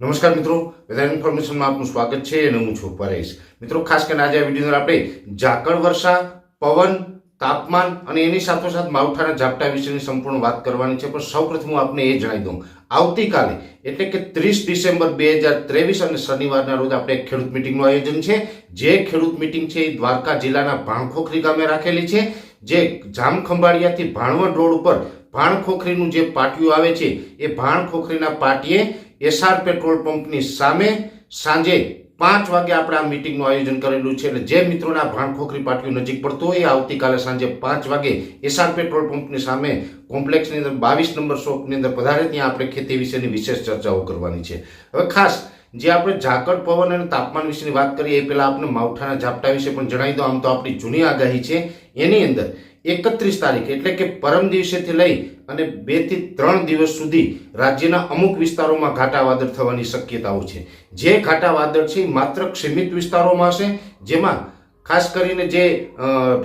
નમસ્કાર મિત્રો, વેધર ઇન્ફોર્મેશનમાં આપનું સ્વાગત છે અને હું છું પરેશ. મિત્રો, ખાસ કરીને આજે આ વિડીયોની આપણે ઝાકળ વર્ષા, પવન, તાપમાન અને એની સાથોસાથ માવઠાના ઝાપટા વિશેની સંપૂર્ણ વાત કરવાની છે. પણ સૌપ્રથમ હું આપને એ જણાવી દઉં. આવતીકાલે, એટલે કે ત્રીસ ડિસેમ્બર બે હજાર ત્રેવીસ અને શનિવારના રોજ આપણે ખેડૂત મિટિંગનું આયોજન છે. જે ખેડૂત મિટિંગ છે એ દ્વારકા જિલ્લાના ભાણખોખરી ગામે રાખેલી છે. જે જામખંભાળિયાથી ભાણવડ રોડ ઉપર ભાણખોખરીનું જે પાટિયું આવે છે, એ ભાણખોખરીના પાટીએ એસઆર પેટ્રોલ પંપની સામે સાંજે પાંચ વાગે આપણે આ મિટિંગનું આયોજન કરેલું છે. એટલે જે મિત્રોના ભાણખોખરી પાટિયું નજીક પડતો હોય આવતીકાલે સાંજે પાંચ વાગે એસઆર પેટ્રોલ પંપની સામે કોમ્પ્લેક્સની અંદર બાવીસ નંબર શોપની અંદર પધારે ત્યાં આપણે ખેતી વિશેની વિશેષ ચર્ચાઓ કરવાની છે. હવે ખાસ જે આપણે ઝાકળ પવન અને તાપમાન વિશેની વાત કરીએ, એ પહેલાં આપણે માવઠાના ઝાપટા વિશે પણ જણાવી દો આમ તો આપણી જૂની આગાહી છે. એની અંદર એકત્રીસ તારીખ એટલે કે પરમ દિવસેથી લઈ અને બેથી ત્રણ દિવસ સુધી રાજ્યના અમુક વિસ્તારોમાં ઘાટા વાદળ થવાની શક્યતાઓ છે. જે ઘાટા વાદળ છે એ માત્ર સીમિત વિસ્તારોમાં હશે, જેમાં ખાસ કરીને જે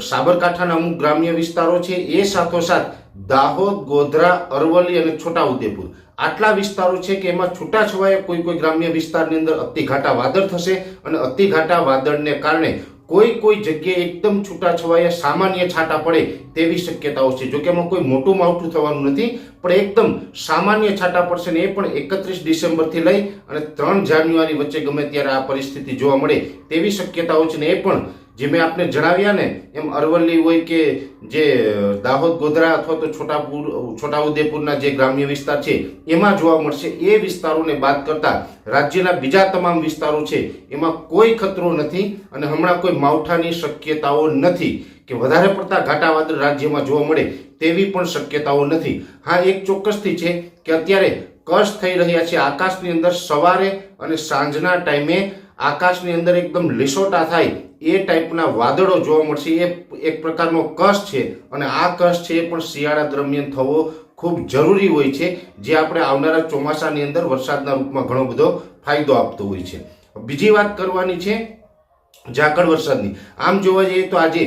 સાબરકાંઠાના અમુક ગ્રામ્ય વિસ્તારો છે, એ સાથોસાથ દાહોદ, ગોધરા, અરવલ્લી અને છોટાઉદેપુર. આટલા વિસ્તારો છે કે એમાં છૂટાછવાયા કોઈ કોઈ ગ્રામ્ય વિસ્તારની અંદર અતિઘાટા વાદળ થશે અને અતિઘાટા વાદળને કારણે કોઈ કોઈ જગ્યાએ એકદમ છૂટાછવાયા સામાન્ય છાંટા પડે તેવી શક્યતાઓ છે. જોકે એમાં કોઈ મોટું માવઠું થવાનું નથી, પણ એકદમ સામાન્ય છાંટા પડશે ને એ પણ એકત્રીસ ડિસેમ્બરથી લઈ અને ત્રણ જાન્યુઆરી વચ્ચે ગમે ત્યારે આ પરિસ્થિતિ જોવા મળે તેવી શક્યતાઓ છે ને એ પણ જે મેં આપને જણાવ્યા ને, એમ અરવલ્લી હોય કે જે દાહોદ, ગોધરા અથવા તો છોટાપુર છોટાઉદેપુરના જે ગ્રામ્ય વિસ્તાર છે, એમાં જોવા મળશે. એ વિસ્તારોને બાદ કરતાં રાજ્યના બીજા તમામ વિસ્તારો છે, એમાં કોઈ ખતરો નથી અને હમણાં કોઈ માવઠાની શક્યતાઓ નથી કે વધારે પડતા ઘાટા વાદળ રાજ્યમાં જોવા મળે તેવી પણ શક્યતાઓ નથી. હા, એક ચોક્કસથી છે કે અત્યારે કશ થઈ રહ્યા છે. આકાશની અંદર સવારે અને સાંજના ટાઈમે આકાશની અંદર એકદમ લીસોટા થાય એ ટાઈપના વાદળો જોવા મળશે. એ એક પ્રકારનો કશ છે અને આ કશ છે એ પણ શિયાળા દરમિયાન થવો ખૂબ જરૂરી હોય છે, જે આપણે આવનારા ચોમાસાની અંદર વરસાદના રૂપમાં ઘણો બધો ફાયદો આપતો હોય છે. બીજી વાત કરવાની છે ઝાકળ વરસાદની. આમ જોવા જઈએ તો આજે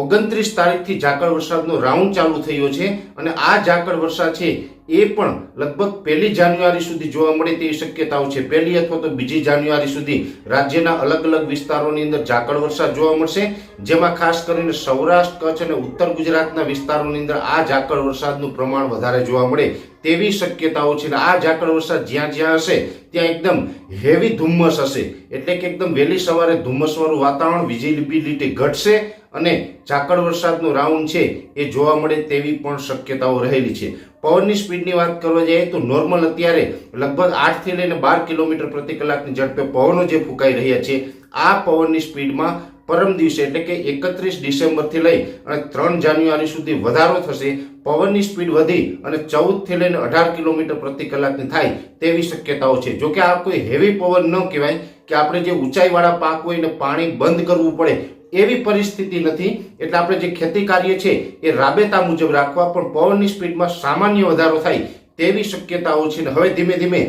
ઓગણત્રીસ તારીખથી ઝાકળ વરસાદનો રાઉન્ડ ચાલુ થયો છે અને આ ઝાકળ વરસાદ છે એ પણ લગભગ પહેલી જાન્યુઆરી સુધી જોવા મળે તેવી શક્યતાઓ છે. પહેલી અથવા તો બીજી જાન્યુઆરી સુધી રાજ્યના અલગ અલગ વિસ્તારોની અંદર ઝાકળ વરસાદ જોવા મળશે, જેમાં ખાસ કરીને સૌરાષ્ટ્ર, કચ્છ અને ઉત્તર ગુજરાતના વિસ્તારોની અંદર આ ઝાકળ વરસાદનું પ્રમાણ વધારે જોવા મળે તેવી શક્યતાઓ છે આ ઝાકળ વરસાદ જ્યાં જ્યાં હશે, ત્યાં એકદમ હેવી ધુમ્મસ હશે. એટલે કે એકદમ વહેલી સવારે ધુમ્મસવાળું વાતાવરણ વિઝિબિલિટી ઘટશે અને ઝાકળ વરસાદનો રાઉન્ડ છે એ જોવા મળે તેવી પણ શક્યતાઓ રહેલી છે. પવનની સ્પીડની વાત કરવા જઈએ તો નોર્મલ અત્યારે લગભગ આઠથી લઈને બાર કિલોમીટર પ્રતિ કલાકની ઝડપે પવનો જે ફૂંકાઈ રહ્યા છે, આ પવનની સ્પીડમાં પરમ દિવસે એટલે કે એકત્રીસ ડિસેમ્બરથી લઈ અને ત્રણ જાન્યુઆરી સુધી વધારો થશે, પવનની સ્પીડ વધી અને ચૌદથી લઈને અઢાર કિલોમીટર પ્રતિ કલાકની થાય તેવી શક્યતાઓ છે. જોકે આ કોઈ હેવી પવન ન કહેવાય કે આપણે જે ઊંચાઈવાળા પાક હોય ને પાણી બંધ કરવું પડે એવી પરિસ્થિતિ નથી. એટલે આપણે જે ખેતી કાર્ય છે એ રાબેતા મુજબ રાખવા, પણ પવનની સ્પીડમાં સામાન્ય વધારો થાય તેવી શક્યતાઓ છે. ને હવે ધીમે ધીમે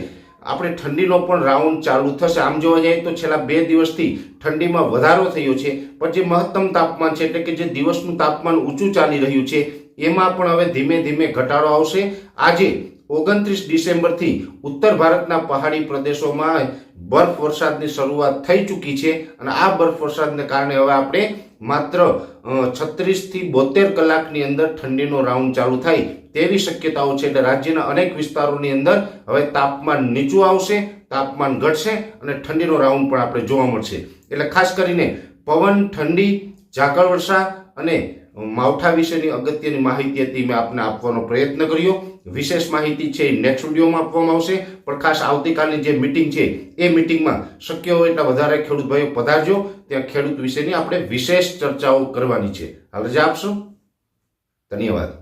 આપણે ઠંડીનો પણ રાઉન્ડ ચાલુ થશે. આમ જોવા જઈએ તો છેલ્લા બે દિવસથી ઠંડીમાં વધારો થયો છે. પણ જે મહત્તમ તાપમાન છે એટલે કે જે દિવસનું તાપમાન ઊંચું ચાલી રહ્યું છે, એમાં પણ હવે ધીમે ધીમે ઘટાડો આવશે. આજે ઓગણત્રીસ ડિસેમ્બરથી ઉત્તર ભારતના પહાડી પ્રદેશોમાં બરફ વરસાદની શરૂઆત થઈ ચૂકી છે અને આ બરફ વરસાદને કારણે હવે આપણે માત્ર છત્રીસથી બોતેર કલાકની અંદર ઠંડીનો રાઉન્ડ ચાલુ થાય તેવી શક્યતાઓ છે એટલે રાજ્યના અનેક વિસ્તારોની અંદર હવે તાપમાન નીચું આવશે, તાપમાન ઘટશે અને ઠંડીનો રાઉન્ડ પણ આપણે જોવા મળશે. એટલે ખાસ કરીને પવન, ઠંડી, ઝાકળ વર્ષા અને માવઠા વિશેની અગત્યની માહિતી હતી મેં આપને આપવાનો પ્રયત્ન કર્યો. વિશેષ માહિતી છે એ નેક્સ્ટ વિડીયોમાં આપવામાં આવશે. પણ ખાસ આવતીકાલની જે મિટિંગ છે, એ મિટિંગમાં શક્ય હોય એટલા વધારે ખેડૂત ભાઈઓ પધારજો. ત્યાં ખેડૂત વિશેની આપણે વિશેષ ચર્ચાઓ કરવાની છે. હાલ રજા આપશો. ધન્યવાદ.